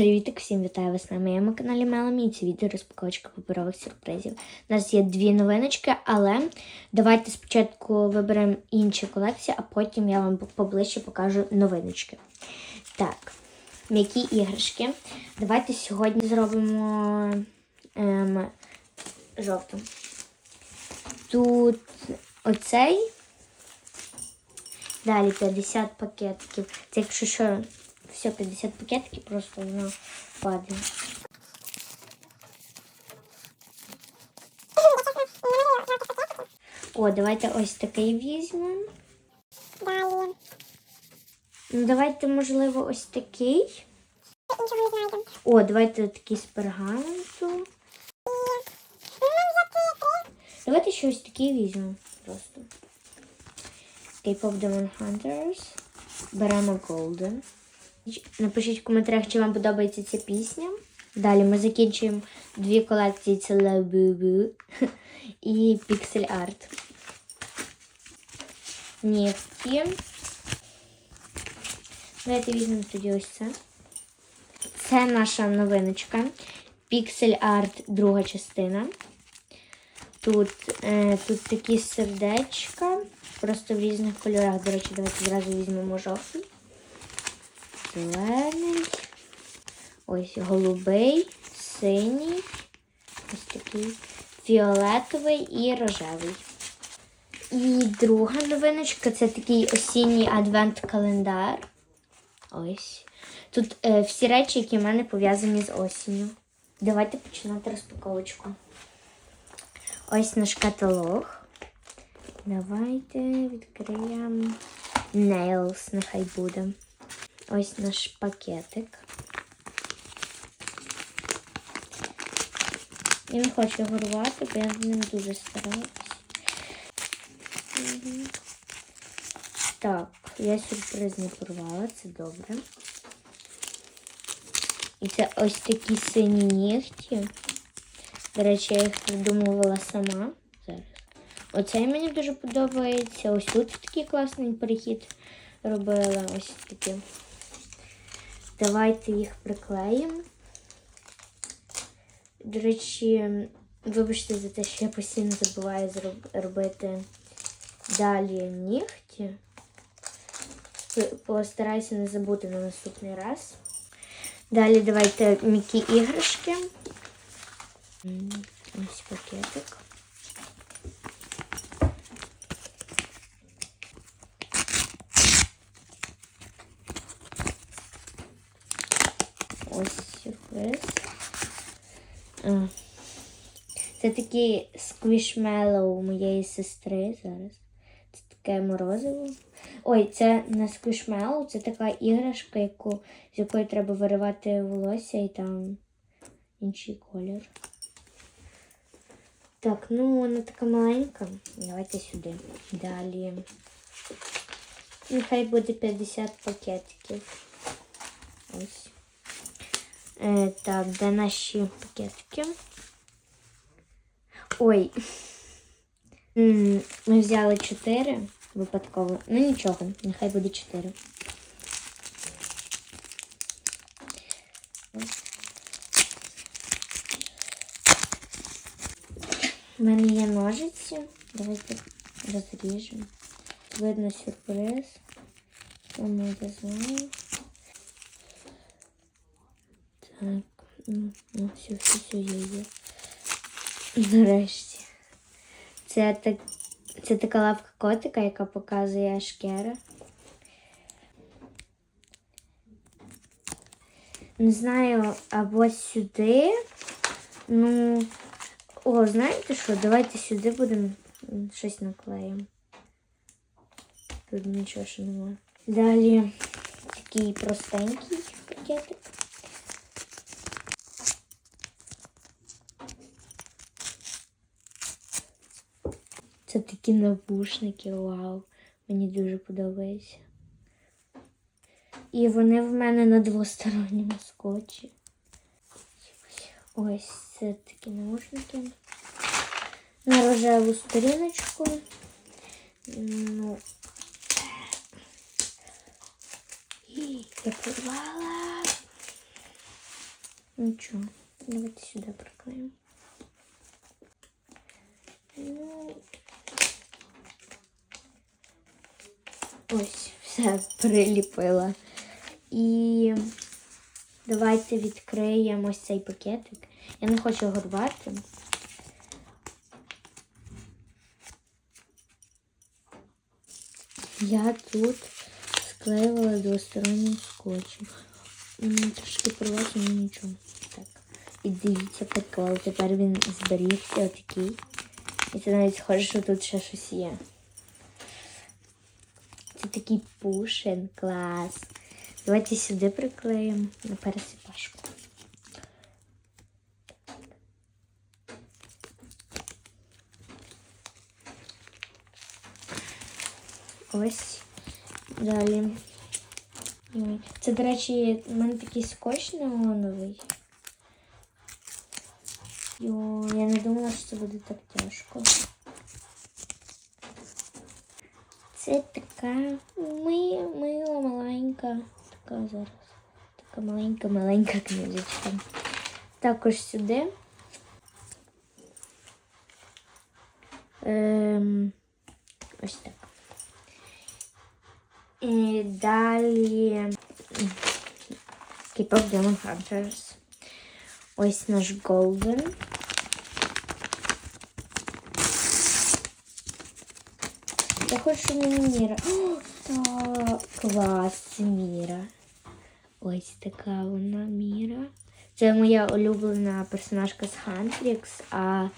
Привіт, всім вітаю вас на моєму каналі Меламі. Це відео розпаковочка паперових сюрпризів. У нас є дві новиночки, але давайте спочатку виберемо інші колекції, а потім я вам поближче покажу новиночки. Так, м'які іграшки. Давайте сьогодні зробимо ем, жовту. Тут оцей. Далі 50 пакетиків. Це якщо що, все 50 пакетиків, просто воно падає. О, давайте ось такий візьмемо. Далі. Ну, давайте, можливо, ось такий. О, давайте такий з пергаменту. Ну. Давайте ще ось такий візьмемо просто. K-pop Demon Hunters. Беремо Golden. Напишіть в коментарях, чи вам подобається ця пісня. Далі ми закінчуємо дві колекції це і Pixel Art. Нігті. Давайте візьмемо тоді ось це. Це наша новиночка. Pixel Art, друга частина. Тут, е, тут такі сердечка, просто в різних кольорах. До речі, давайте зразу візьмемо жовтий. Зелений. Ось голубий, синій, ось такий фіолетовий і рожевий. І друга новиночка це такий осінній адвент-календар. Ось. Тут е, всі речі, які в мене пов'язані з осінню. Давайте починати розпаковочку. Ось наш каталог. Давайте відкриємо Nails, нехай буде. Ось наш пакетик. Я не хочу його рвати, бо я з ним дуже стараюсь. Так, я сюрприз не порвала, це добре. І це ось такі сині нігті. До речі, я їх придумувала сама зараз. Оцей мені дуже подобається. Ось тут такий класний перехід робила. Ось такі. Давайте їх приклеїмо. До речі, вибачте за те, що я постійно забуваю робити далі нігті. Постараюся не забути на наступний раз. Далі давайте м'які іграшки. Ось пакетик. Ось сюрприз. Це такий сквішмелоу моєї сестри зараз. Це таке морозиво. Ой, це не сквішмелоу, це така іграшка, яку, з якої треба виривати волосся і там інший колір. Так, ну вона така маленька. Давайте сюди. Далі. Нехай буде 50 пакетиків. Ось. Так, де наші пакетики? Ой. Ми взяли 4 випадково. Ну нічого, нехай буде 4. У мене є ножиці. Давайте розріжемо. Видно сюрприз. Тому я знаю. Ну, все, все, все є. є. Нарешті. Це, так, це така лапка котика, яка показує шкера. Не знаю, або сюди. Ну, о, знаєте що? Давайте сюди будемо щось наклеїмо. Тут нічого ще немає. Далі такий простенький пакетик. Це такі навушники, вау. Мені дуже подобається. І вони в мене на двосторонньому скотчі. Ось це такі наушники. На рожеву сторіночку. Ну. Я порвала. Нічого. Давайте сюди приклеїмо. Ну, Ось, все приліпила. І давайте відкриємо ось цей пакетик. Я не хочу його рвати. Я тут склеювала двостороннім скотчем. Трошки порвати, але нічого. Так. І дивіться, прикол. Тепер він зберігся отакий. І це навіть схоже, що тут ще щось є. Такий пушин, клас. Давайте сюди приклеїмо на пересипашку. Ось. Далі. Це, до речі, у мене такий скотч неоновий. Йо, я не думала, що це буде так тяжко. Це така ми, мила, маленька. Така зараз. Така маленька-маленька книжечка. Також сюди. Ем, ось так. І далі K-pop Demon Hunters. Ось наш Golden. Я хочу, мені Міра. О, та клас, Міра. Ось така вона Міра. Це моя улюблена персонажка з Хантрікс, а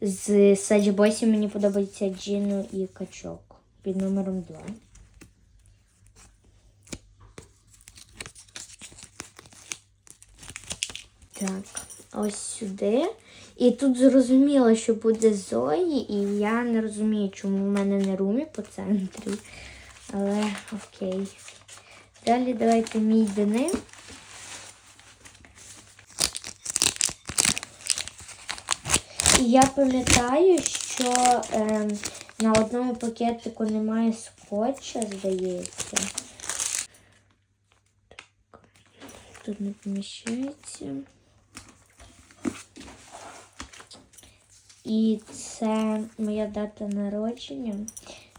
з Саджі Босі мені подобається Джіну і Качок під номером 2. Так, ось сюди. І тут зрозуміло, що буде Зої, і я не розумію, чому в мене не румі по центрі. Але окей. Далі давайте мій деним. І я пам'ятаю, що е, на одному пакетику немає скотча, здається. Тут не поміщається. І це моя дата народження.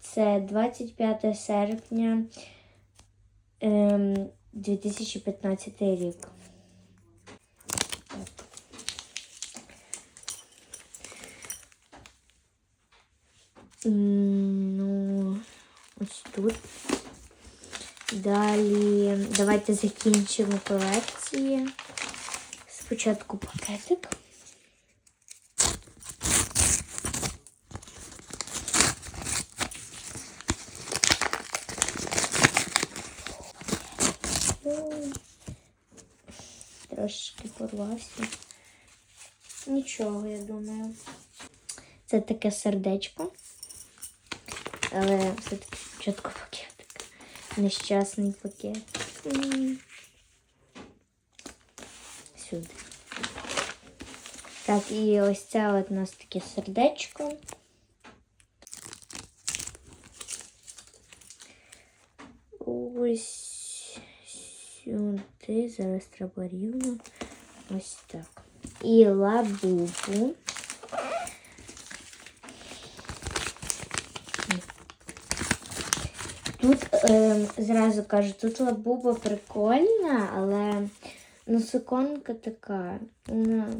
Це 25 серпня ем, 2015 рік. Ну, ось тут. Далі давайте закінчимо колекції. Спочатку пакетик. Ой, Трошки порвався. Нічого, я думаю. Це таке сердечко. Але все-таки спочатку пакетик. Нещасний пакет. Сюди. Так, і ось це от у нас таке сердечко. Ось сюди. Зараз треба рівно. Ось так. І лабубу. Тут е, зразу кажу, тут лабуба прикольна, але носоконка така. Вона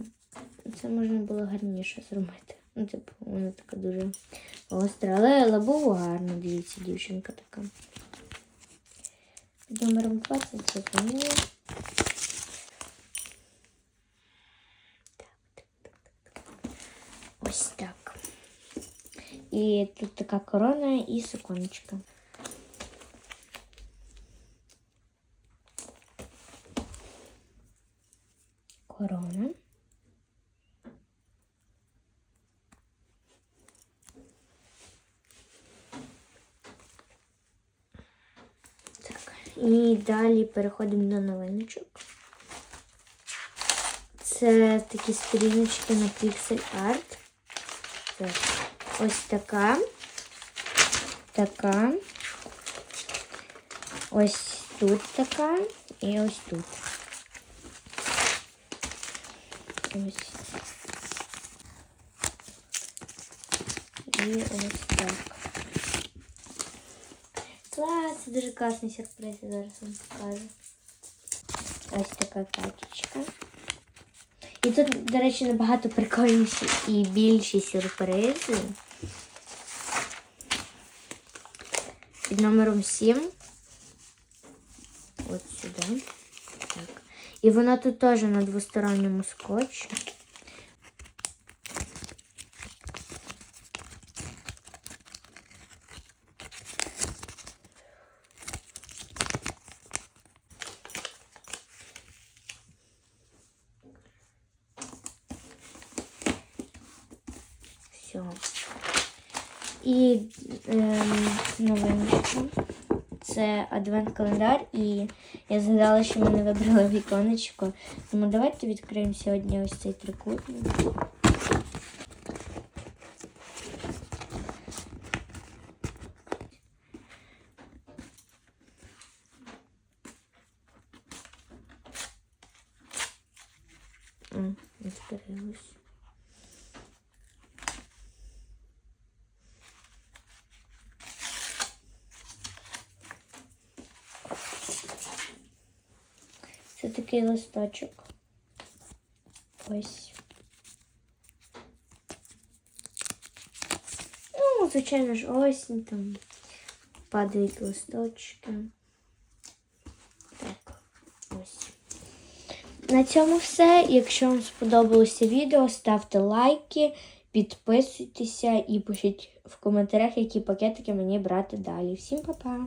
це можна було гарніше зробити. Ну, типу, вона така дуже остра. Але лабубу гарно, дивіться, дівчинка така. Під номером 20 зупинили. Ось так. І тут така корона і суконечка. І далі переходимо до новиночок. Це такі сторіночки на Pixel Art. Так. Ось така. Така. Ось тут така і ось тут. Ось. І ось так. Клас, це дуже класний сюрприз, я зараз вам покажу. Ось така качечка. І тут, до речі, набагато прикольніші і більші сюрпризи. Під номером 7. От сюди. Так. І вона тут теж на двосторонньому скотчі. Все. І ем, новиночка. Це адвент-календар, і я згадала, що ми не вибрали віконечко. Тому давайте відкриємо сьогодні ось цей трикутник. О. Це такий листочок. Ось. Ну, звичайно ж, осінь там падають листочки. Так, ось. На цьому все. Якщо вам сподобалося відео, ставте лайки, підписуйтеся і пишіть в коментарях, які пакетики мені брати далі. Всім па-па!